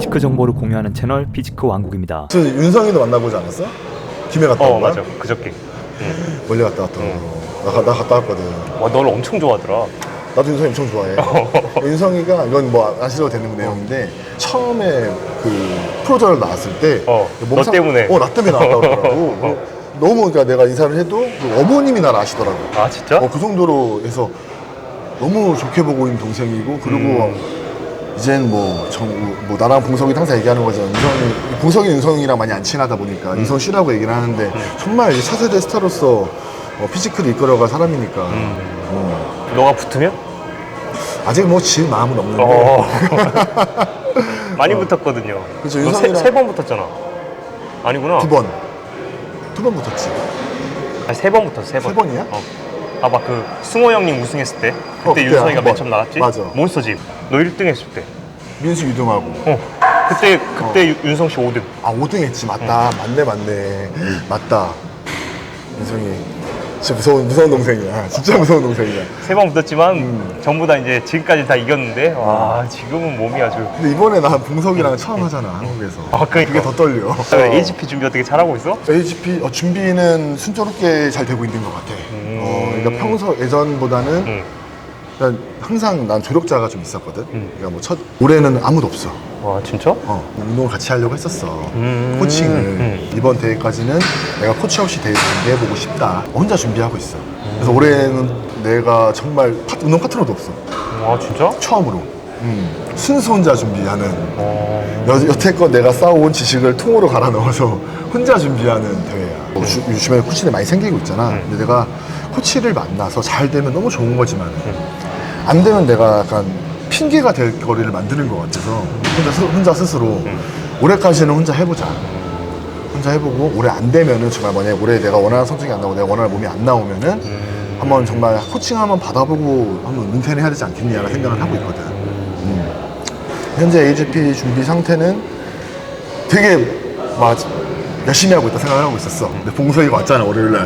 피지크 정보를 공유하는 채널 피지크 왕국입니다. 저 윤성이도 만나보지 않았어? 김해 갔다 어 온 거야? 맞아 그저께 응. 멀리 갔다 왔다. 나, 가- 나 갔다 왔거든. 와 너를 엄청 좋아하더라 나도 윤성이 엄청 좋아해. 윤성이가 이건 뭐 아시려도 되는 내용인데 처음에 그 프로저를 나왔을 때 어, 너 때문에. 어, 나 때문에 나왔다고 그러더라고. 뭐 너무 그러니까 내가 인사를 해도 그 어머님이 나를 아시더라고. 아 진짜? 어, 그 정도로 해서 너무 좋게 보고 있는 동생이고 그리고 음. 이젠 뭐, 정, 뭐 나랑 봉석이 항상 얘기하는 거죠. 윤성이 봉석이 윤성이랑 많이 안 친하다 보니까 음. 윤성 씨라고 얘기를 하는데 정말 이제 차세대 스타로서 어, 피지크를 이끌어갈 사람이니까 음. 어, 너가 붙으면? 아직 뭐 질 마음은 없는데 어 많이 붙었거든요 그쵸, 너 윤성이랑- 세번 붙었잖아 아니구나 두 번. 두 번 붙었지. 아니 세번 붙었어 세 번 세 번이야? 어. 아마 그 승호 형님 우승했을 때 그때 어, 그때 윤성이가 한 맨 번. 처음 나갔지? 맞아. 몬스터집 너 1등 했을 때 민수 유등하고. 어. 그때 그때 유- 윤성 씨 5등 아, 5등 했지. 맞다. 맞네, 맞네. 맞다. 윤성이. 진짜 무서운, 무서운 동생이야. 진짜 무서운 동생이야. 세 번 붙었지만 음. 전부 다 이제 지금까지 다 이겼는데 와 지금은 몸이 아주 근데 이번에 나 봉석이랑 처음 하잖아, 한국에서. 아, 그러니까. 그게 더 떨려. 그 HP 준비 어떻게 잘하고 있어? AGP 어, 준비는 순조롭게 잘 되고 있는 것 같아. 어, 그러니까 평소 예전보다는 응. 그냥 항상 난 조력자가 좀 있었거든. 음. 그러니까 뭐 첫 올해는 아무도 없어. 와 진짜? 어, 운동을 같이 하려고 했었어. 음. 코칭을 음. 이번 대회까지는 내가 코치 없이 대회 준비해보고 싶다. 혼자 준비하고 있어. 그래서 올해는 내가 정말 파- 운동 파트너도 없어. 와 진짜? 처음으로. 음, 순수 혼자 준비하는 어. 여, 여태껏 내가 쌓아온 지식을 통으로 갈아 넣어서 혼자 준비하는 대회야. 뭐 주- 요즘에 코치들이 많이 생기고 있잖아. 근데 내가 코치를 만나서 잘 되면 너무 좋은 거지만 안 되면 내가 약간 핑계가 될 거리를 만드는 것 같아서 혼자, 스- 혼자 스스로 올해까지는 혼자 해보자. 혼자 해보고 올해 안 되면은 정말 만약에 올해 내가 원하는 성적이 안 나오고 내가 원하는 몸이 안 나오면은 한번 정말 코칭 한번 받아보고 한번 은퇴를 해야 되지 않겠냐라는 생각을 하고 있거든. 음. 현재 AGP 준비 상태는 되게 막 열심히 하고 있다 생각을 하고 있었어. 근데 봉석이가 왔잖아 월요일 날.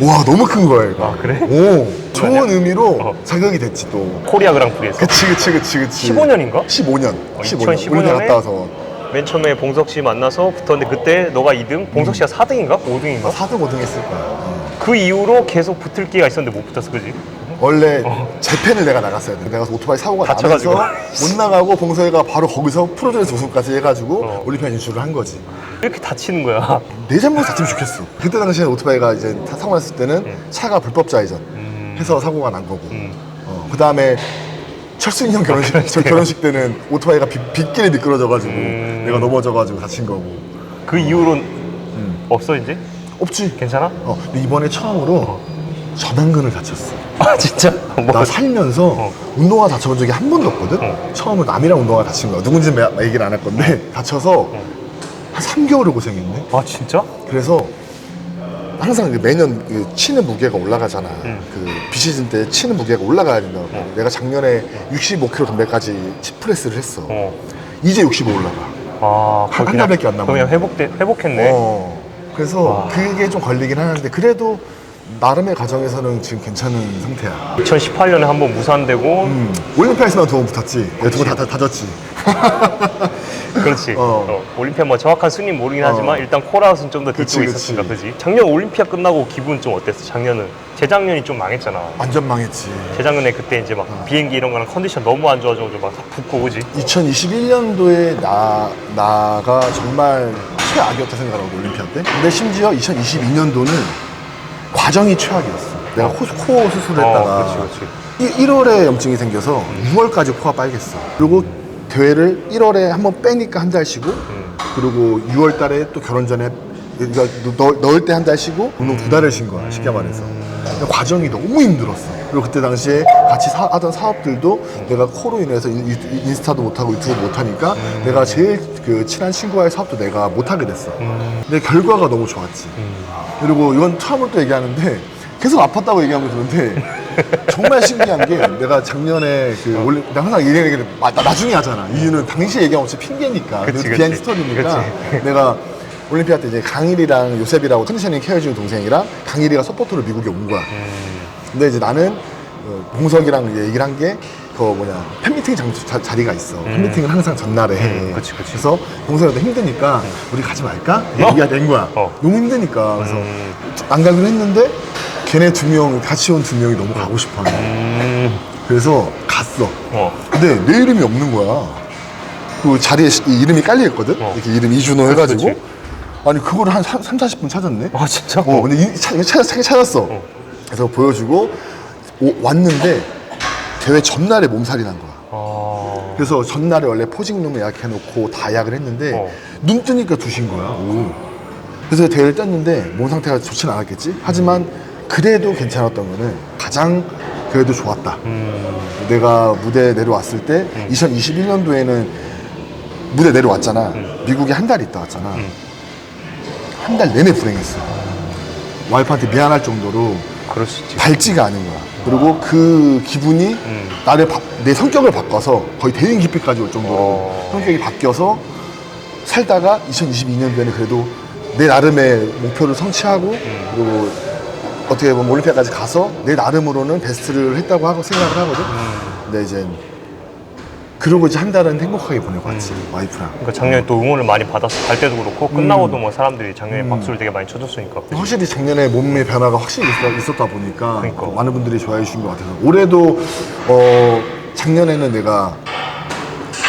와 너무 큰 거야 이거. 아, 그래? 오 좋은 의미로 어. 자격이 됐지 또. 코리아 그랑프리에서 그치 그치 그치 그치. 15년인가? 15년. 어, 15년. 2015 올림픽 년에? 갔다 와서 맨 처음에 봉석 씨 만나서 붙었는데 그때 너가 2등, 봉석 씨가 4등인가? 5등인가? 4등 5등 했을 거야. 어. 그 이후로 계속 붙을 기회가 있었는데 못 붙었어, 그지? 원래 재팬을 내가 나갔어야 돼. 내가 오토바이 사고가 어. 다쳐가지고. 나면서 못 나가고 봉석이가 바로 거기서 프로전에서 우승까지 해가지고 어. 올림피아 진출을 한 거지. 왜 이렇게 다치는 거야? 내 잘못 다치면 좋겠어. 그때 당시에 오토바이가 이제 타- 사고 났을 때는 차가 불법 좌회전 음. 해서 사고가 난 거고. 음. 어, 그 다음에 철순이 형 결혼식, 저 결혼식 때는 오토바이가 빗, 빗길에 미끄러져가지고 음. 내가 넘어져가지고 다친 거고. 그 이후로는 음. 없어, 이제? 없지. 괜찮아? 어, 근데 이번에 처음으로 전완근을 다쳤어. 아, 진짜? 뭐, 나 살면서 어. 운동화 다쳐본 적이 한 번도 없거든? 어. 처음으로 남이랑 운동화 다친 거야. 누군지는 매- 얘기를 안 할 건데, 다쳐서 한 3개월을 고생했네? 아, 진짜? 그래서 항상 그 매년 그 치는 무게가 올라가잖아. 음. 그 비시즌 때 치는 무게가 올라가야 된다고. 내가 작년에 65kg 덤벨까지 치프레스를 했어. 어. 이제 65 올라가. 아, 한 그냥- 달밖에 안 남았네. 그냥 회복돼, 회복했네. 어. 그래서 와. 그게 좀 걸리긴 하는데, 그래도 나름의 과정에서는 지금 괜찮은 상태야. 2018년에 한 번 무산되고, 음, 올림피아에서만 두 번 붙었지. 두번 다, 다, 다 졌지. 그렇지. 어. 어. 올림피아 뭐 정확한 순위는 모르긴 어. 하지만 일단 코라웃은 좀 더 그치, 뒤쪽에 그치. 있었으니까, 그지? 작년 올림피아 끝나고 기분 좀 어땠어? 작년은 재작년이 좀 망했잖아. 완전 망했지. 재작년에 그때 이제 막 비행기 이런 거랑 컨디션 너무 안 좋아져가지고 막다 붓고 그지? 2021년도에 나, 나가 정말 최악이었다 생각하고 올림피아 때. 근데 심지어 2022년도는 과정이 최악이었어. 내가 코, 코 수술을 했다가 어, 그렇지, 그렇지. 1, 월에 염증이 생겨서 6월까지 코가 빨겠어. 그리고 대회를 1월에 한번 빼니까 한 달 쉬고 그리고 6월 달에 또 결혼 전에 그러니까 넣, 넣을 때 한 달 쉬고 운동 두 달을 쉰 거야 쉽게 말해서. 과정이 너무 힘들었어. 그리고 그때 당시에 같이 사- 하던 사업들도 내가 코로 인해서 인, 인- 인스타도 못하고 유튜브 못하니까 내가 제일 그 친한 친구와의 사업도 내가 못하게 됐어. 근데 결과가 너무 좋았지 그리고 이건 처음으로 또 얘기하는데 계속 아팠다고 얘기하면 그런데 정말 신기한 게 내가 작년에 그 원래 내가 항상 이 얘기를 마- 나- 나중에 하잖아. 이유는 당시에 얘기하면 없이 핑계니까. 그치, 그치. 비하인드 스토리니까 내가 올림피아 때 이제 강일이랑 요셉이라고 컨디셔닝 케어해주는 동생이랑 강일이가 서포터로 미국에 온 거야. 근데 이제 나는 어, 봉석이랑 얘기를 한 게 그 뭐냐 팬미팅 장, 자, 자리가 있어. 팬미팅을 항상 전날에 해. 음, 그치, 그치. 그래서 봉석이도 힘드니까 우리 가지 말까? 어? 얘기가 된 거야. 어. 너무 힘드니까 그래서 음, 안 가기로 했는데 걔네 두 명 같이 온 두 명이 너무 가고 싶어. 음, 그래서 갔어. 어. 근데 내 이름이 없는 거야. 그 자리에 시- 이 이름이 깔려 있거든. 어. 이렇게 이름 이준호 해가지고. 그치. 아니 그거를 한 3, 40분 찾았네. 아 진짜? 어, 근데 이, 찾, 찾, 찾, 찾았어. 어. 그래서 보여주고 오- 왔는데 대회 전날에 몸살이 난 거야. 아, 그래서 전날에 원래 포징룸을 예약해놓고 다 예약을 했는데 어. 눈 뜨니까 두신 거야. 오. 그래서 대회를 떴는데 몸 상태가 좋지는 않았겠지. 하지만 그래도 괜찮았던 거는 가장 그래도 좋았다. 음, 내가 무대 내려왔을 때 2021년도에는 무대 내려왔잖아. 미국에 한 달 있다 왔잖아. 한 달 내내 불행했어. 와이프한테 미안할 정도로 그럴 수 있지. 밝지가 않은 거야. 그리고 그 기분이 음. 나를 바- 내 성격을 바꿔서 거의 대인 기피까지 올 정도로 어. 성격이 바뀌어서 살다가 2022년도에는 그래도 내 나름의 목표를 성취하고 음. 그리고 어떻게 보면 올림피아까지 가서 내 나름으로는 베스트를 했다고 하고 생각을 하거든. 음. 근데 이제 그러고 이제 한 달은 행복하게 보내고 왔지 와이프랑. 그러니까 작년에 또 응원을 많이 받았어. 갈 때도 그렇고 끝나고도 뭐 사람들이 작년에 박수를 되게 많이 쳐줬으니까. 확실히 작년에 몸의 변화가 확실히 있었, 다 보니까 그러니까. 많은 분들이 좋아해 주신 것 같아서 올해도 어 작년에는 내가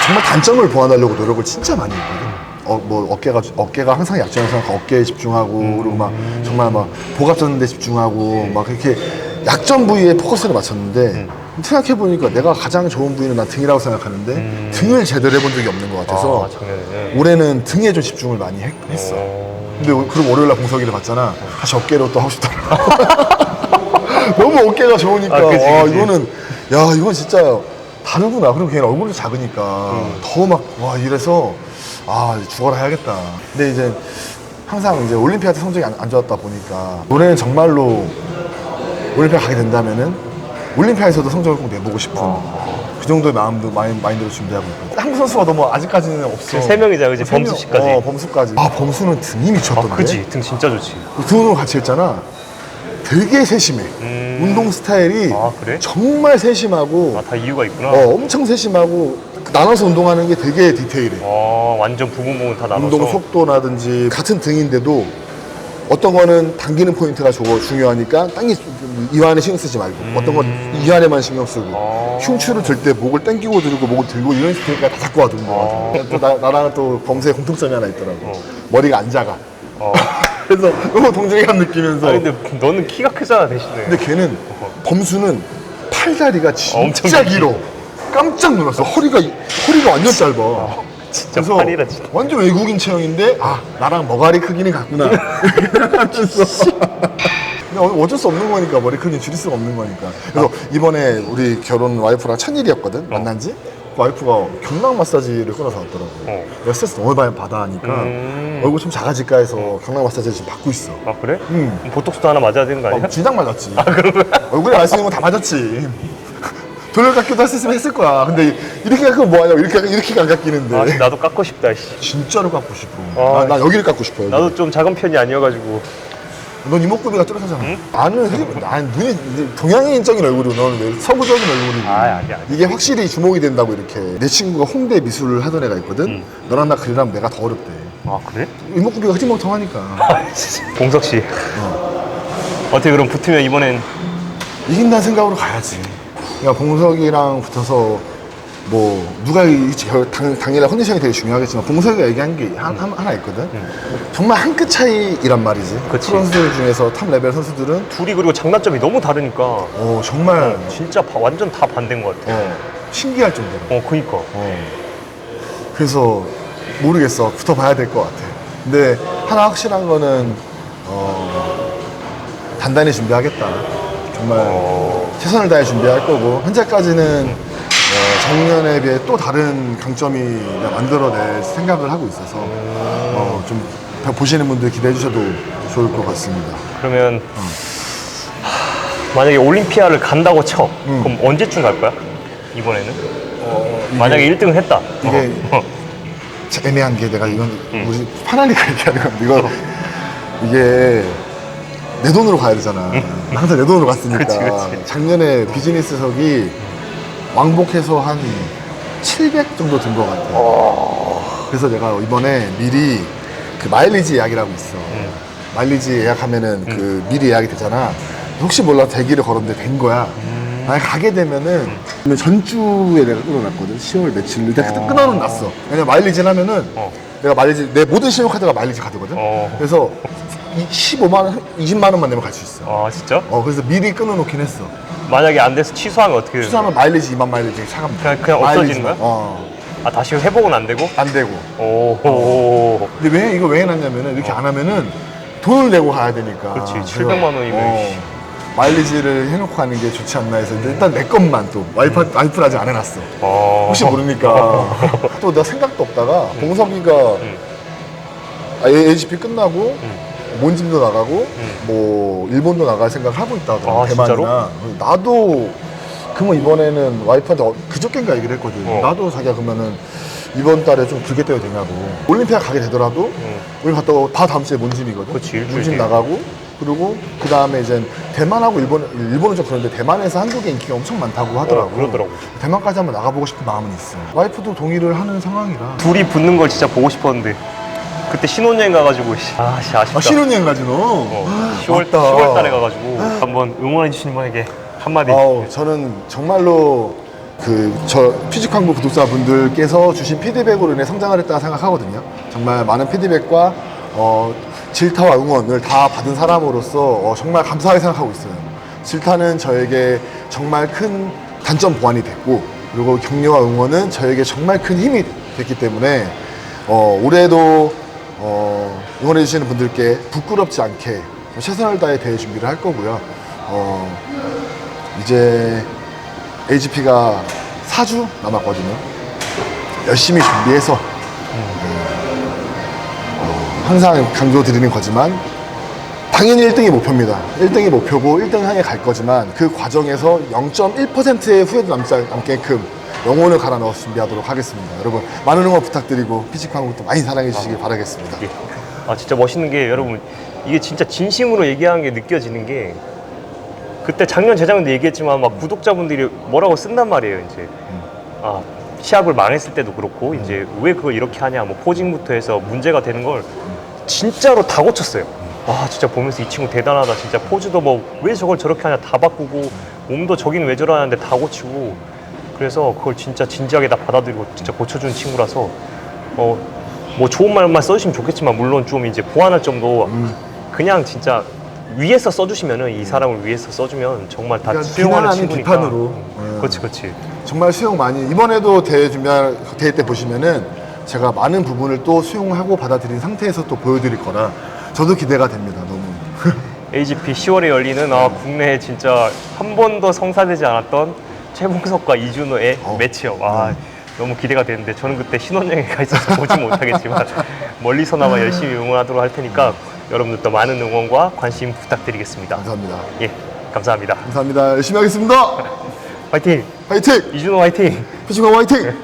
정말 단점을 보완하려고 노력을 진짜 많이 했거든. 어, 뭐 어깨가 어깨가 항상 약점이어서 어깨에 집중하고 그리고 막 정말 막 복압 잡는 데 집중하고 막 그렇게 약점 부위에 포커스를 맞췄는데 생각해 보니까 내가 가장 좋은 부위는 난 등이라고 생각하는데 등을 제대로 해본 적이 없는 것 같아서 아, 작년에는. 올해는 등에 좀 집중을 많이 했. 어. 근데 오- 그럼 월요일 날 봉석이를 봤잖아. 다시 어깨로 또 하고 싶더라. 너무 어깨가 좋으니까. 아, 그치, 와, 그치. 이거는, 야, 이건 진짜 다르구나. 그리고 걔는 얼굴도 작으니까. 음. 더 막, 와, 이래서, 아, 죽어라 해야겠다. 근데 이제 항상 이제 올림피아드 성적이 안, 안 좋았다 보니까 올해는 정말로 올림피아 가게 된다면은 올림피아에서도 성적을 꼭 내보고 싶은 그 정도의 마음도 마인, 마인드로 준비하고 있거든. 한국 선수가 너무 아직까지는 없어. 세 명이잖아, 그치? 세 명. 범수 씨까지. 어, 범수까지. 아, 범수는 등이 미쳤던데. 아, 그지? 등 진짜 좋지. 두분 같이 했잖아. 되게 세심해. 음. 운동 스타일이 아, 그래? 정말 세심하고 아, 다 이유가 있구나. 어, 엄청 세심하고 나눠서 운동하는 게 되게 디테일해. 어, 완전 부분 부분 다 나눠서. 운동 속도라든지 같은 등인데도 어떤 거는 당기는 포인트가 저거 중요하니까 당기 이완에 신경 쓰지 말고 어떤 건 이완에만 신경 쓰고 음. 아. 흉추를 들 때 목을 당기고 들고 목을 들고 이런 스타일까 다 잡고 와둔 거 같아. 또 나, 나랑 또 범수의 공통점이 하나 있더라고. 어. 머리가 안 작아. 어. 그래서 너무 동질감 느끼면서 아니, 근데 너는 키가 크잖아, 대신에. 근데 걔는 범수는 팔다리가 엄청 진짜 길지. 길어. 깜짝 놀랐어. 허리가 허리가 완전 짧아. 진짜 팔이라 진짜. 완전 외국인 체형인데 아 나랑 머가리 크기는 같구나. 근데 어- 어쩔 수 없는 거니까 머리 크기는 줄일 수가 없는 거니까. 그래서 이번에 우리 결혼 와이프랑 천일이었거든 만난 지. 그 와이프가 경락 마사지를 끊어서 왔더라고. 어. 내가 스트레스 너무 많이 받아 하니까 음. 얼굴 좀 작아질까 해서 경락 마사지를 지금 받고 있어. 아, 그래? 음. 보톡스도 하나 맞아야 되는 거 아니야? 어, 진작 맞았지. 얼굴에 말수 있는 건 다 맞았지. 돌려깎기도 할 수 있으면 했을 거야. 근데 이렇게 깎으면 뭐하냐고. 이렇게, 이렇게 안 깎이는데. 아, 나도 깎고 싶다, 씨. 진짜로 깎고 싶어. 아, 나, 나 여기를 깎고 싶어. 여기. 나도 좀 작은 편이 아니어가지고. 넌 이목구비가 뚜렷하잖아. 나는, 흐리- 난 눈이 이제 동양인적인 얼굴이고 너는 왜 서구적인 얼굴이고. 아, 아니야, 아니야. 이게 확실히 주목이 된다고 이렇게. 내 친구가 홍대 미술을 하던 애가 있거든. 너랑 나 그리라면 내가 더 어렵대. 아, 그래? 이목구비가 흐리멍텅하니까. 봉석 씨. 어떻게 그럼 붙으면 이번엔 이긴다는 생각으로 가야지. 그러니까 봉석이랑 붙어서 뭐 누가 이길지 결- 당, 당일날 컨디션이 되게 중요하겠지만 봉석이가 얘기한 게 한, 한- 하나 있거든. 정말 한 끗 차이란 말이지. 그치. 프로 선수들 중에서 탑 레벨 선수들은 둘이 그리고 장단점이 너무 다르니까 어, 정말 진짜 바- 완전 다 반대인 것 같아. 어, 신기할 정도로. 어, 그니까. 어. 그래서 모르겠어. 붙어봐야 될 것 같아. 근데 하나 확실한 거는 어, 단단히 준비하겠다. 정말 어, 최선을 다해 준비할 거고 현재까지는 어, 작년에 비해 또 다른 강점이 만들어낼 생각을 하고 있어서 어, 좀 보시는 분들 기대해 주셔도 좋을 것 같습니다. 그러면 하, 만약에 올림피아를 간다고 쳐. 음. 그럼 언제쯤 갈 거야? 이번에는? 만약에 1등을 했다. 이게 어. 참 애매한 게 내가 이건 음. 우리 파날리가 얘기하는 건데 이거 이게 내 돈으로 가야 되잖아. 항상 내 돈으로 갔으니까. 그치, 그치. 작년에 비즈니스석이 왕복해서 한 700 정도 든 것 같아. 그래서 내가 이번에 미리 그 마일리지 예약이라고 있어. 음. 마일리지 예약하면은 그 미리 예약이 되잖아. 혹시 몰라 대기를 걸었는데 된 거야. 음. 만약 가게 되면은 전주에 내가 끊어놨거든. 10월 며칠 내가 그때 어. 끊어는 놨어. 왜냐면 마일리지를 하면은 어. 내가 마일리지 내 모든 신용카드가 마일리지 카드거든. 어. 그래서 이 15만 원, 20만 원만 내면 갈 수 있어. 아 진짜? 어 그래서 미리 끊어놓긴 했어. 만약에 안 돼서 취소하면 어떻게 거야? 수사하면 마일리지 2만 마일리지 차갑니다. 그냥- 그냥 없어지는. 거야? 어. 아 다시 회복은 안 되고? 안 되고. 오. 근데 왜 이거 왜 해놨냐면은 이렇게 안 하면은 돈을 내고 가야 되니까. 그렇지, 그래서, 700만 원이면. 마일리지를 해놓고 가는 게 좋지 않나 해서 근데 일단 내 것만 또 와이프 와이프를 아직 안 해놨어. 어. 혹시 모르니까 또 내가 생각도 없다가 봉석이가 음. 아, AGP 끝나고 몬짐도 나가고 뭐 일본도 나갈 생각을 하고 있다 하더라고 아, 대만이나. 나도 그러면 이번에는 와이프한테 어- 그저께인가 얘기를 했거든. 어. 나도 자기야 그러면은 이번 달에 좀 길게 떼도 되냐고. 올림피아 가게 되더라도 우리 갔다 오고 다 다음 주에 몬짐이거든. 그치, 일주일 몬짐 뒤에. 나가고 그리고 그 다음에 이제 대만하고 일본 일본은 좀 그런데 대만에서 한국의 인기가 엄청 많다고 하더라고. 어, 그러더라고. 대만까지 한번 나가보고 싶은 마음은 있어. 와이프도 동의를 하는 상황이라. 둘이 붙는 걸 진짜 보고 싶었는데 그때 신혼여행 가가지고 씨, 아 씨, 아쉽다. 아, 신혼여행 가지 너? 어, 10월 맞다. 10월 달에 가가지고 한번 응원해 주시는 분에게 한마디. 아우, 저는 정말로 그 저 피직광고 구독자분들께서 주신 피드백으로 인해 성장을 했다 생각하거든요. 정말 많은 피드백과 어, 질타와 응원을 다 받은 사람으로서 어, 정말 감사하게 생각하고 있어요. 질타는 저에게 정말 큰 단점 보완이 됐고 그리고 격려와 응원은 저에게 정말 큰 힘이 됐기 때문에 어, 올해도 어, 응원해 주시는 분들께 부끄럽지 않게 최선을 다해 대해 준비를 할 거고요. 어, 이제 AGP가 4주 남았거든요. 열심히 준비해서 어, 항상 강조드리는 거지만 당연히 1등이 목표입니다. 1등이 목표고 1등 향해 갈 거지만 그 과정에서 0.1%의 후회도 남지 않게끔 영혼을 갈아 넣어 준비하도록 하겠습니다. 여러분 많은 응원 부탁드리고 피직광고도 많이 사랑해 주시길 바라겠습니다. 예. 아 진짜 멋있는 게 여러분 이게 진짜 진심으로 얘기하는 게 느껴지는 게 그때 작년 재작년도 얘기했지만 막 구독자분들이 뭐라고 쓴단 말이에요 이제 아 시합을 망했을 때도 그렇고 이제 왜 그걸 이렇게 하냐 뭐 포징부터 해서 문제가 되는 걸 진짜로 다 고쳤어요 와 진짜 보면서 이 친구 대단하다 진짜 포즈도 뭐 왜 저걸 저렇게 하냐 다 바꾸고 몸도 저기는 왜 저러냐는데 다 고치고 그래서 그걸 진짜 진지하게 다 받아들이고 진짜 고쳐준 친구라서 어 뭐 좋은 말만 써주시면 좋겠지만 물론 좀 이제 보완할 점도 그냥 진짜 위에서 써주시면은 이 사람을 위해서 써주면 정말 다 그러니까 수용하는 비난 아닌 친구니까 비판으로. 음, 음. 그렇지 그렇지 정말 수용 많이 이번에도 대회 준비할 대회 때 보시면은 제가 많은 부분을 또 수용하고 받아들인 상태에서 또 보여드릴 거라 저도 기대가 됩니다 너무 AGP 10월에 열리는 아, 국내에 진짜 한 번도 성사되지 않았던 최봉석과 이준호의 어. 매치업. 아 너무 기대가 되는데 저는 그때 신혼여행에 가 있어서 보지 못하겠지만 멀리서나마 열심히 응원하도록 할 테니까 여러분들도 많은 응원과 관심 부탁드리겠습니다. 감사합니다. 예 감사합니다. 감사합니다. 열심히 하겠습니다. 화이팅! 화이팅! 이준호 화이팅! 피지컬 화이팅